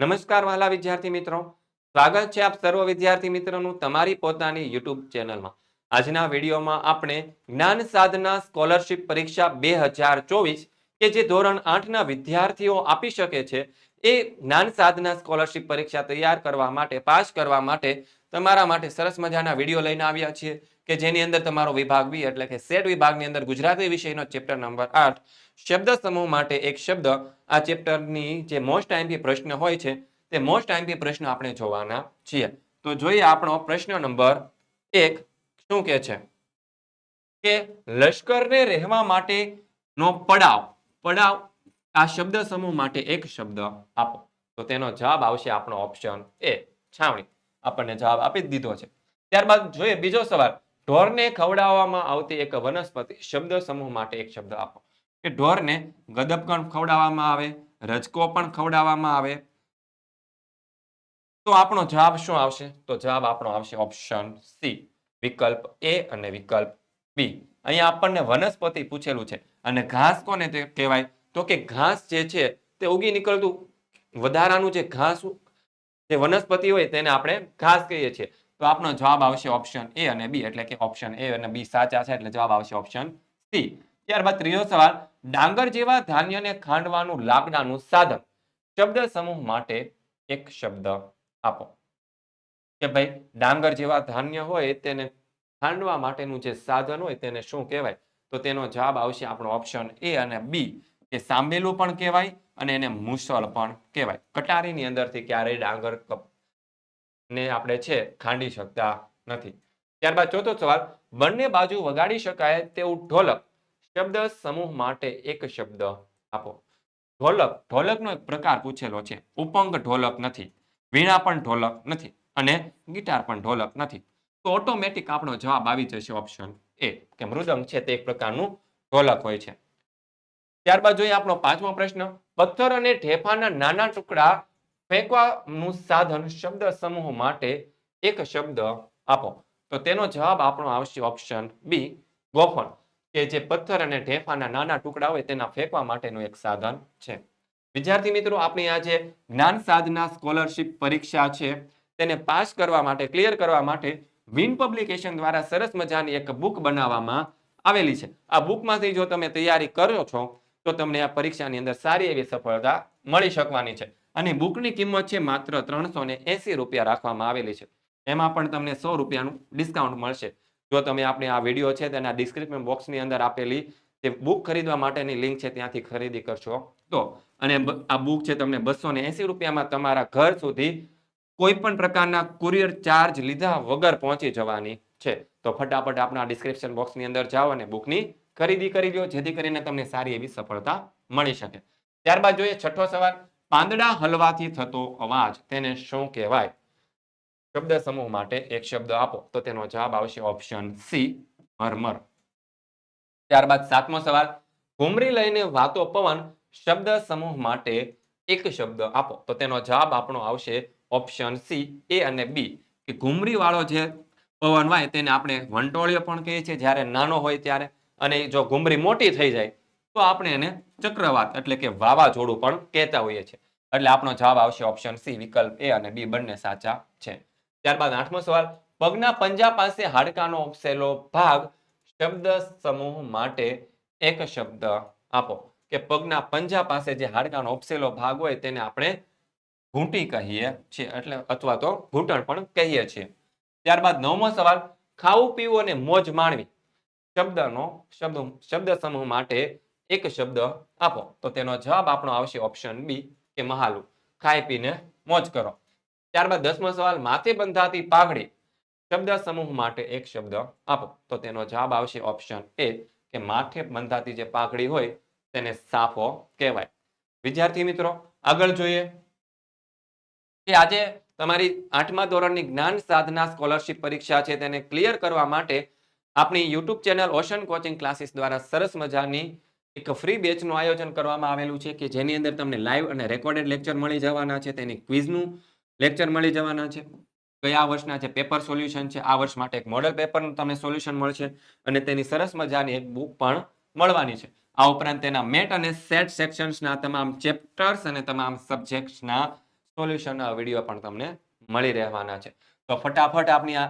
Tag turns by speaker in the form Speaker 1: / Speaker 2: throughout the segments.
Speaker 1: નમસ્કાર વાલા વિદ્યાર્થી મિત્રો. સ્વાગત છે આપ સર્વ વિદ્યાર્થી મિત્રોનું તમારી પોતાની યુટ્યુબ ચેનલમાં. આજના વિડીયોમાં આપણે જ્ઞાન સાધના સ્કોલરશિપ પરીક્ષા બે કે જે ધોરણ આઠના વિદ્યાર્થીઓ આપી શકે છે, એ જ્ઞાન સાધના સ્કોલરશિપ પરીક્ષા તૈયાર કરવા માટે, પાસ કરવા માટે તમારા માટે સરસ મજાના વીડિયો લઈને આવ્યા છીએ કે જેની અંદર તમારો વિભાગ બી, એટલે કે સેટ વિભાગની અંદર ગુજરાતી વિષયનો ચેપ્ટર નંબર આઠ, શબ્દ સમૂહ માટે એક શબ્દ. આ ચેપ્ટરની જે મોસ્ટ આઈમ્પી પ્રશ્ન હોય છે, તે મોસ્ટ આઈમ્પી પ્રશ્ન આપણે જોવાના છીએ. તો જોઈએ આપણો પ્રશ્ન નંબર એક, શું કે છે? કે લશ્કરને રહેવા માટેનો પડાવ પડાવ, આ શબ્દ સમૂહ માટે એક શબ્દ આપો. તો તેનો જવાબ આવશે આપણો ઓપ્શન એ, છાવણી. આપણને જવાબ આપી દીધો છે. ત્યારબાદ જોઈએ બીજો સવાલ. ઢોરને ખવડાવવામાં આવતી એક વનસ્પતિ શબ્દ સમૂહ માટે એક શબ્દ આપો. કે ઢોરને ગદબ પણ ખવડાવવામાં આવે, રજકો પણ ખવડાવવામાં આવે? તો આપણો જવાબ શું આવશે? તો જવાબ આપણો આવશે ઓપ્શન સી વિકલ્પ એ અને વિકલ્પ બી અહીંયા આપણને વનસ્પતિ પૂછેલું છે. અને ઘાસ કોને કહેવાય? તો કે ઘાસ જે છે તે ઉગી નીકળતું, વધારાનું જે ઘાસ જે વનસ્પતિ હોય તેને આપણે ઘાસ કહીએ છીએ. તો આપનો જવાબ આવશે ઓપ્શન એ અને બી એટલે કે ઓપ્શન એ અને બી સાચા છે, એટલે જવાબ આવશે ઓપ્શન સી ત્યારબાદ ત્રીજો સવાલ, ડાંગર જેવા ધાન્યને ખાંડવાનું લાકડાનું સાધન. શબ્દ સમૂહ માટે એક શબ્દ આપો. કે ભાઈ, ડાંગર જેવા ધાન્ય હોય તેને ખાંડવા માટેનું જે સાધન હોય તેને શું કહેવાય? તો તેનો જવાબ આવશે આપણો ઓપ્શન એ અને બી કે સાંબેલું પણ કહેવાય અને એને મુસળ પણ કહેવાય. કટારીની અંદરથી ક્યારેય ડાંગર ને આપણે છે ખાંડી શકતા નથી. ત્યારબાદ ચોથો સવાલ, બંને બાજુ વગાડી શકાય તેવું ઢોલક શબ્દ સમૂહ માટે એક શબ્દ આપો. ઢોલક, ઢોલકનો એક પ્રકાર પૂછેલો છે. ઉપંગ ઢોલક નથી, વીણા પણ ઢોલક નથી અને ગિટાર પણ ઢોલક નથી. તો ઓટોમેટિક આપણો જવાબ આવી જશે ઓપ્શન એ કે મૃદંગ છે તે એક પ્રકારનું ઢોલક હોય છે. ત્યારબાદ જોઈએ આપણો પાંચમો પ્રશ્ન. પથ્થર અને ઠેફાના નાના ટુકડા ફેંકવાનું સાધન શબ્દ સમૂહ માટે એક શબ્દ આપો. તો તેનો જવાબ આપણો આવશે ઓપ્શન બી ગોફણ કે જે પથ્થર અને ઢેફાના નાના ટુકડા હોય તેના ફેંકવા માટેનું એક સાધન છે. વિદ્યાર્થી મિત્રો, આપણી આ જે જ્ઞાન સાધના સ્કોલરશિપ પરીક્ષા છે. તેને પાસ કરવા માટે, ક્લિયર કરવા માટે વિન પબ્લિકેશન દ્વારા સરસ મજાની એક બુક બનાવવામાં આવેલી છે. આ બુકમાંથી જો તમે તૈયારી કરો છો તો તમને આ પરીક્ષાની અંદર સારી એવી સફળતા મળી શકવાની છે. અને બુકની કિંમત છે માત્ર ત્રણસો ને રૂપિયા રાખવામાં આવેલી છે. એમાં પણ તમને સો રૂપિયાનું ડિસ્કાઉન્ટ મળશે. જો તમે આપણે આ વીડિયો છે તેના ડિસ્ક્રિપ્શન બોક્સની અંદર આપેલી તે બુક ખરીદવા માટેની લિંક છે ત્યાંથી ખરીદી કરશો. તો, અને આ બુક છે તમને બસો ને રૂપિયામાં તમારા ઘર સુધી કોઈ પણ પ્રકારના કુરિયર ચાર્જ લીધા વગર પહોંચી જવાની છે. તો ફટાફટ આપણા ડિસ્ક્રિપ્શન બોક્સની અંદર જાઓ અને બુકની ખરીદી કરી લો જેથી કરીને તમને સારી એવી સફળતા મળી શકે. ત્યારબાદ જોઈએ છઠ્ઠો સવાલ, પાંદડા હલવાથી થતો અવાજ, તેને શું કહેવાય? શબ્દ સમૂહ માટે એક શબ્દ આપો, તો તેનો જવાબ આવશે ઓપ્શન સી, મરમર. ત્યારબાદ સાતમો સવાલ, ઘુમરી લઈને વાતો પવન, શબ્દ સમૂહ માટે એક શબ્દ આપો, તો તેનો જવાબ આપણો આવશે ઓપ્શન સી, એ અને બી. કે ઘુમરી વાળો જે પવન હોય તેને આપણે વંટોળિયો પણ કહીએ છીએ, જ્યારે નાનો હોય ત્યારે અને જો ઘુમરી મોટી થઈ જાય, તો આપણે એને ચક્રવાત એટલે કે વાવાઝોડું પણ કહેતા હોઈએ છીએ. એટલે આપણો જવાબ આવશે ઓપ્શન સી વિકલ્પ એ અને બી બંને સાચા છે. ત્યારબાદ આઠમો સવાલ, પગના પંજા પાસે હાડકાનો ઉપસેલો ભાગ શબ્દ સમૂહ માટે એક શબ્દ આપો. કે પગના પંજા પાસે જે હાડકાનો ઉપસેલો ભાગ હોય તેને આપણે ઘૂંટી કહીએ છીએ, એટલે અથવા તો ઘૂંટણ પણ કહીએ છીએ. ત્યારબાદ નવમો સવાલ, ખાવું, પીવું અને મોજ માણવી. શબ્દનો શબ્દ શબ્દ સમૂહ માટે એક શબ્દ આપો. તો તેનો જવાબ આપણો આવશે ઓપ્શન બી કે મહાલુ. ખાઈ પીને મોજ કરો. ત્યારબાદ દસમો સવાલ, માથે બંધાતી પાઘડી. શબ્દ સમૂહ માટે એક શબ્દ આપો. તો તેનો જવાબ આવશે ઓપ્શન એ કે માથે બંધાતી જે પાઘડી હોય તેને સાફો કહેવાય. વિદ્યાર્થી મિત્રો, આગળ જોઈએ કે આજે તમારી આઠમા ધોરણની જ્ઞાન સાધના સ્કોલરશિપ પરીક્ષા છે તેને ક્લિયર કરવા માટે આપણી YouTube channel ocean coaching classes દ્વારા સરસ મજાની એક ફ્રી બેચનું આયોજન કરવામાં આવેલું છે કે જેની અંદર તમને લાઈવ અને રેકોર્ડેડ લેક્ચર મળી જવાના છે, તેની ક્વિઝનું લેક્ચર મળી જવાના છે. કયા વર્ષના જે પેપર સોલ્યુશન છે, આ વર્ષ માટે એક મોડલ પેપરનું તમને સોલ્યુશન મળશે અને તેની સરસ મજાની એક બુક પણ મળવાની છે. આ ઉપરાંત તેના મેટ અને સેટ સેક્શન્સના તમામ ચેપ્ટર્સ અને તમામ સબ્જેક્ટ્સના સોલ્યુશનના વીડિયો પણ તમને મળી રહેવાના છે. તો ફટાફટ આપણી આ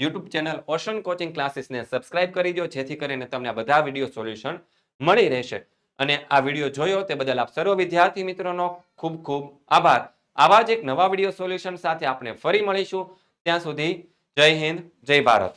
Speaker 1: યુટ્યુબ ચેનલ ઓશન કોચિંગ ક્લાસીસને સબસ્ક્રાઇબ કરી દો, જેથી કરીને તમને બધા વીડિયો સોલ્યુશન મળી રહેશે. અને આ વીડિયો જોયો તે બદલ આપ સર્વ વિદ્યાર્થી મિત્રોનો ખૂબ ખૂબ આભાર. આવા જ એક નવા વીડિયો સોલ્યુશન સાથે આપણે ફરી મળીશું. ત્યાં સુધી જય હિન્દ, જય ભારત.